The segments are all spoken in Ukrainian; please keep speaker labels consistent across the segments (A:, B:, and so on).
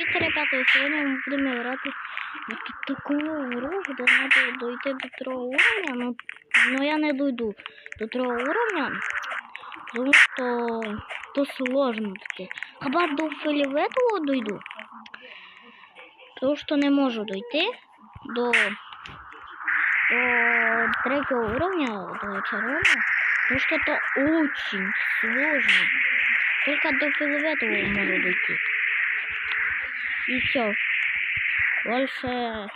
A: Привіт, ребята! Сьогодні ми будемо грати в тут таку гру, де треба дойти до другого уровня. Ну, ну я не дойду до другого уровня, тому що то сложно таке. Хіба до філіветового дойду, тому що не можу дойти до, до третьего уровня, до червоного, потому что это очень сложно. Только до филоветового можу дойти. І все. Більше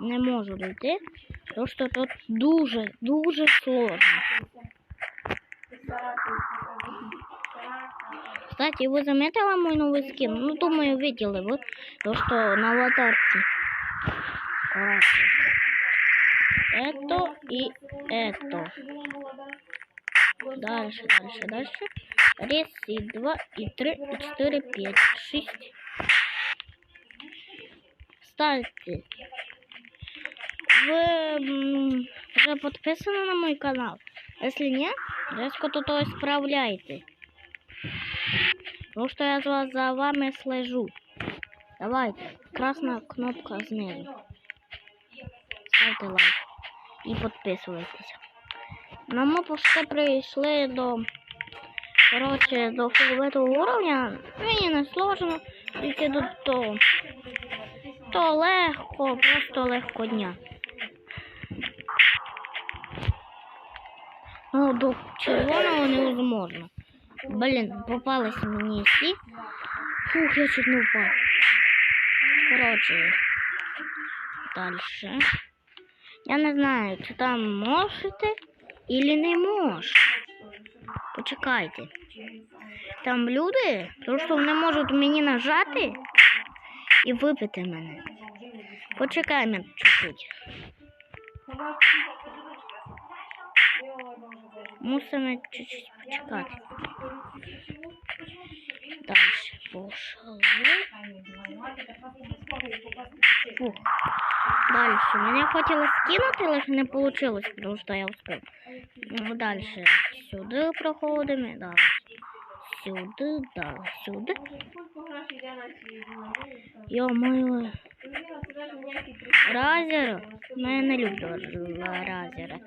A: не можу дойти, тому що тут дуже, дуже сложно. Кстати, вы заметили мой новый скин? Ну, думаю, видели вы, то, что на аватарке. Это и это. Дальше, дальше, дальше. Раз, и два, и три, и четыре, пять, шесть. Кстати, вы уже подписаны на мой канал? Если нет, резко то, то исправляйте. Потому что я за, за вами слежу. Давайте, красная кнопка снизу. Ставте лайк і підписуйтесь. Ну, ми почти прийшли до коротше, до фіолетового уровня. Мені не сложно йти до того. То легко, просто легко дня. Ну, до червоного невозможно. Блін, попались мені всі. Фух, я чуть не впав. Коротше, дальше. Я не знаю, чи там можете или не можете. Почекайте. Там люди просто не можуть мені нажати і випити мене. Почекай мене чуть-чуть. Мусимо чуть-чуть почекати. Дальше пошли. Фух. Дальше. Меня хотелось скинуть, але не получилось, потому что я успел. Ну, дальше. Сюди проходимо, далі. Сюди, далі, сюди. Йо-моє. Разер. Ну, я не люблю разера.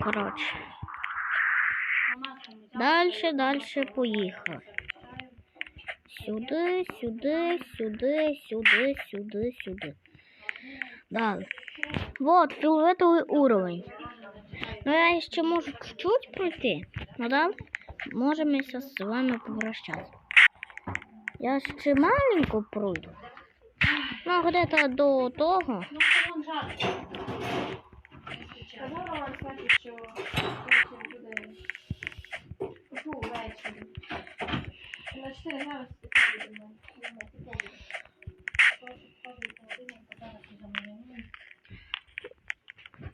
A: Коротше. Дальше, дальше поїхав. Сюди, сюди, сюди, сюди, сюди, сюди. Далі. Вот, фиолетовый уровень. Но я еще можу чуть-чуть пройти. Ну да, можемо с вами попрощаться. Я ще маленько пройду. Ну, где-то до того.
B: Ну,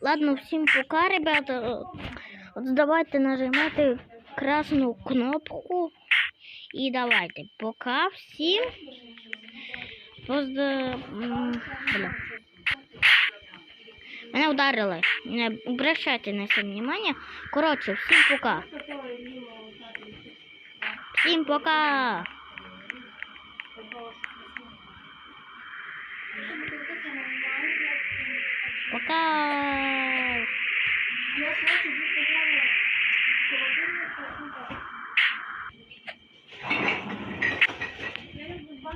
A: Ладно, всім пока, ребята. От давайте нажимайте красну кнопку. І давайте. Пока всім. Бля. Мене ударили. Не обращайте на це внимание. Коротше, всім пока. Simpoka. Пока.
B: Я